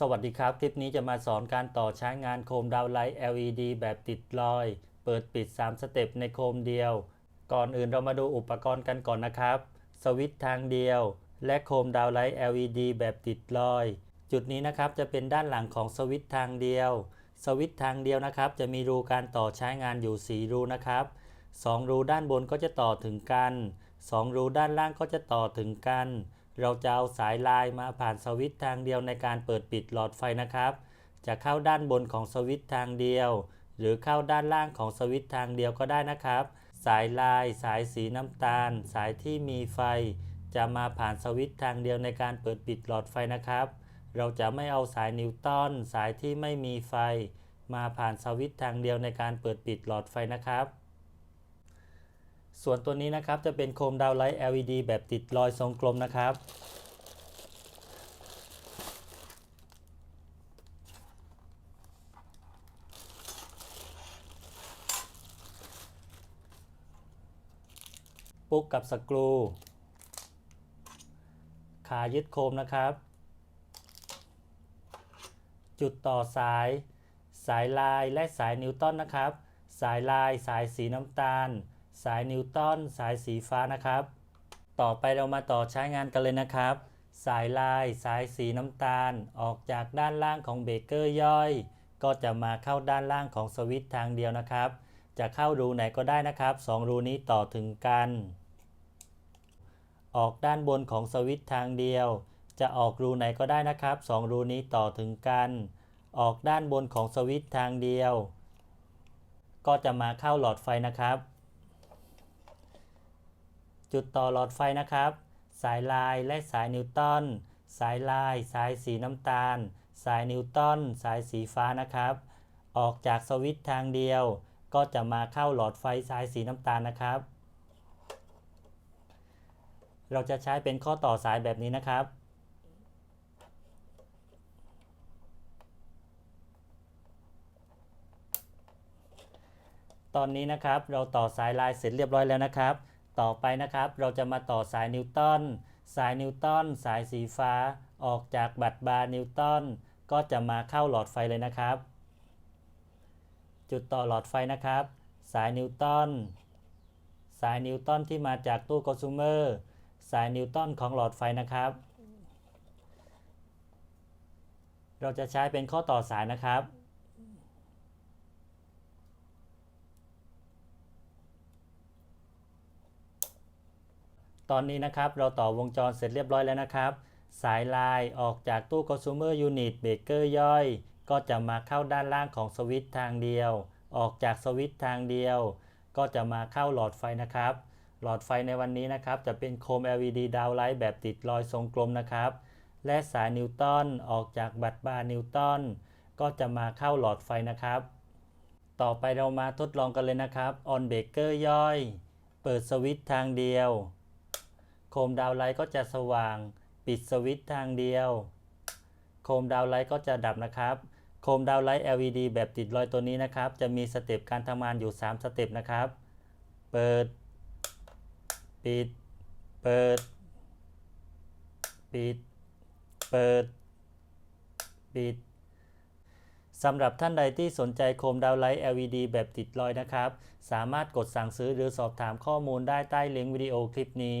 สวัสดีครับ คลิปนี้จะมาสอนการต่อใช้งานโคมดาวไลท์ LED แบบติดลอย เปิดปิด 3 สเต็ปในโคมเดียว ก่อนอื่นเรามาดูอุปกรณ์กันก่อนนะครับ สวิตช์ทางเดียว และโคมดาวไลท์ LED แบบติดลอย จุดนี้นะครับจะเป็นด้านหลังของสวิตช์ทางเดียว สวิตช์ทางเดียวนะครับ จะมีรูการต่อใช้งานอยู่ 4 รูนะครับ 2 รูด้านบนก็จะต่อถึงกัน 2 รูด้านล่างก็จะต่อถึงกัน เราจะเอาสายลายมาผ่านสวิตช์ทางเดียวในการเปิดปิดหลอดไฟนะครับ จะเข้าด้านบนของสวิตช์ทางเดียว หรือเข้าด้านล่างของสวิตช์ทางเดียวก็ได้นะครับ สายลาย สายสีน้ำตาล สายที่มีไฟ จะมาผ่านสวิตช์ทางเดียวในการเปิดปิดหลอดไฟนะครับ เราจะไม่เอาสายนิวตันสายที่ไม่มีไฟ มาผ่านสวิตช์ทางเดียวในการเปิดปิดหลอดไฟนะครับ ส่วนตัวนี้นะครับจะเป็นโคมดาวไลท์ LED แบบติดรอยทรงกลมนะครับ ปุ๊กกับสกรู ขายึดโคมนะครับ จุดต่อสาย สายลายและสายนิวตันนะครับ สายลายสายสีน้ำตาล สายนิวตันสายสีฟ้านะครับ ต่อไปเรามาต่อใช้งานกันเลยนะครับ สายลายสายสีน้ำตาลออกจากด้านล่างของเบเกอร์ย่อย ก็จะมาเข้าด้านล่างของสวิตช์ทางเดียวนะครับ จะเข้ารูไหนก็ได้นะครับสองรูนี้ต่อถึงกัน ออกด้านบนของสวิตช์ทางเดียว จะออกรูไหนก็ได้นะครับสองรูนี้ต่อถึงกัน ออกด้านบนของสวิตช์ทางเดียว ก็จะมาเข้าหลอดไฟนะครับ จุดต่อหลอดไฟนะครับ สายลายและสายนิวตัน สายลาย สายสีน้ำตาล สายนิวตัน สายสีฟ้านะครับ ออกจากสวิตช์ทางเดียว ก็จะมาเข้าหลอดไฟสายสีน้ำตาลนะครับ เราจะใช้เป็นข้อต่อสายแบบนี้นะครับตอนนี้นะครับเราต่อสายลายเสร็จเรียบร้อยแล้วนะครับ ต่อไปนะครับ เราจะมาต่อสายนิวตันสายนิวตันสายสีฟ้าออกจากบัตรบาร์นิวตันก็จะมาเข้าหลอดไฟเลยนะครับ จุดต่อหลอดไฟนะครับ สายนิวตันสายนิวตันที่มาจากตู้คอน sumer สายนิวตันของหลอดไฟนะครับ เราจะใช้เป็นข้อต่อสายนะครับ ตอนนี้นะครับเราต่อวงจรเสร็จเรียบร้อยแล้วนะครับ สายลายออกจากตู้ consumer unit breaker ย่อย ก็จะมาเข้าด้านล่างของสวิตช์ทางเดียว ออกจากสวิตช์ทางเดียว ก็จะมาเข้าหลอดไฟนะครับ หลอดไฟในวันนี้นะครับ จะเป็นโคม LED ดาวไลท์แบบติดรอยทรงกลมนะครับ และสายนิวตันออกจากบัตรบาร์นิวตันก็จะมาเข้าหลอดไฟนะครับ ต่อไปเรามาทดลองกันเลยนะครับ on breaker ย่อย เปิดสวิตช์ทางเดียว โคมดาวไลท์ก็จะสว่างปิดสวิตช์ทางเดียว โคมดาวไลท์ก็จะดับนะครับ โคมดาวไลท์ LED แบบติดรอยตัวนี้นะครับ จะมีสเต็ปการทำงานอยู่ 3 สเต็ปนะครับ เปิด ปิด เปิด ปิด เปิด ปิดสำหรับท่านใดที่สนใจโคมดาวไลท์ LED แบบติดรอยนะครับ สามารถกดสั่งซื้อหรือสอบถามข้อมูลได้ใต้ลิงก์วิดีโอคลิปนี้